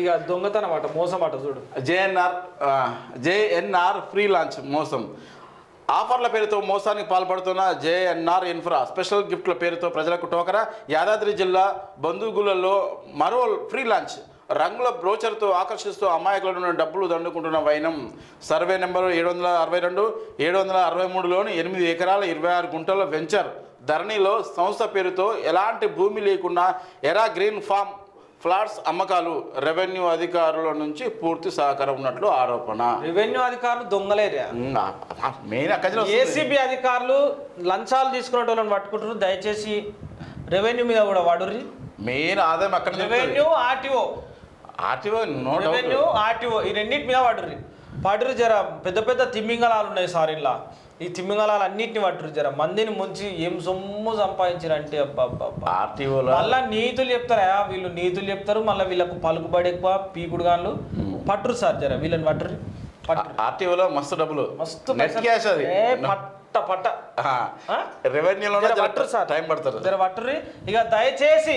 ఇక దొంగతనం అట మోసం అట చూడు. జేఎన్ఆర్ జేఎన్ఆర్ ఫ్రీ లాంచ్ మోసం. ఆఫర్ల పేరుతో మోసానికి పాల్పడుతున్న జేఎన్ఆర్ ఇన్ఫ్రా స్పెషల్ గిఫ్ట్ల పేరుతో ప్రజలకు టోకరా. యాదాద్రి జిల్లా బంధుగులలో మరో ఫ్రీ లాంచ్. రంగుల బ్రోచర్తో ఆకర్షిస్తూ అమాయకుల నుండి డబ్బులు దండుకుంటున్న వైనం. సర్వే నెంబర్ ఏడు వందల అరవై రెండు ఏడు వందల అరవై మూడులోని ఎనిమిది ఎకరాల ఇరవై ఆరు గుంటల వెంచర్. ధరణిలో సంస్థ పేరుతో ఎలాంటి భూమి లేకుండా ఎరా గ్రీన్ ఫామ్ ఫ్లాట్స్ అమ్మకాలు రెవెన్యూ అధికారుల నుంచి పూర్తి సహకారం ఉన్నట్లు ఆరోపణ. రెవెన్యూ అధికారులు దొంగలేరియా మెయిన్ అక్కడ ఏసీబీ అధికారులు లంచాలు తీసుకునే వాళ్ళని పట్టుకుంటారు దయచేసి రెవెన్యూ మీద కూడా వాడుర్రి. మెయిన్ ఆదాయం అక్కడ revenue RTO. RTO no revenue RTO ఈ రెండింటి మీద పడుర్రి పడురు జర పెద్ద పెద్ద తిమ్మింగళాలు ఉన్నాయి సార్ ఇలా ఈ తిమ్మింగళాలు అన్నిటిని పట్టురు జర. మందిని ముంచి ఏం సొమ్ము సంపాదించారంటే మళ్ళా నీతులు చెప్తారా? వీళ్ళు నీతులు చెప్తారు. మళ్ళీ వీళ్ళకు పలుకుబడి ఎక్కువ పీకుడు గాన్లు పట్టురు సార్ జర వీళ్ళని పట్టుర్రి ఆర్టీఓలో మస్తు డబ్బులు. మస్తు నెట్ పైసలు. క్యాష్ అది. ఏ పట్ట పట్ట? రెవెన్యూలో పట్టురు సార్. టైం పడుతుంది. జర పట్టుర్రి. ఇక దయచేసి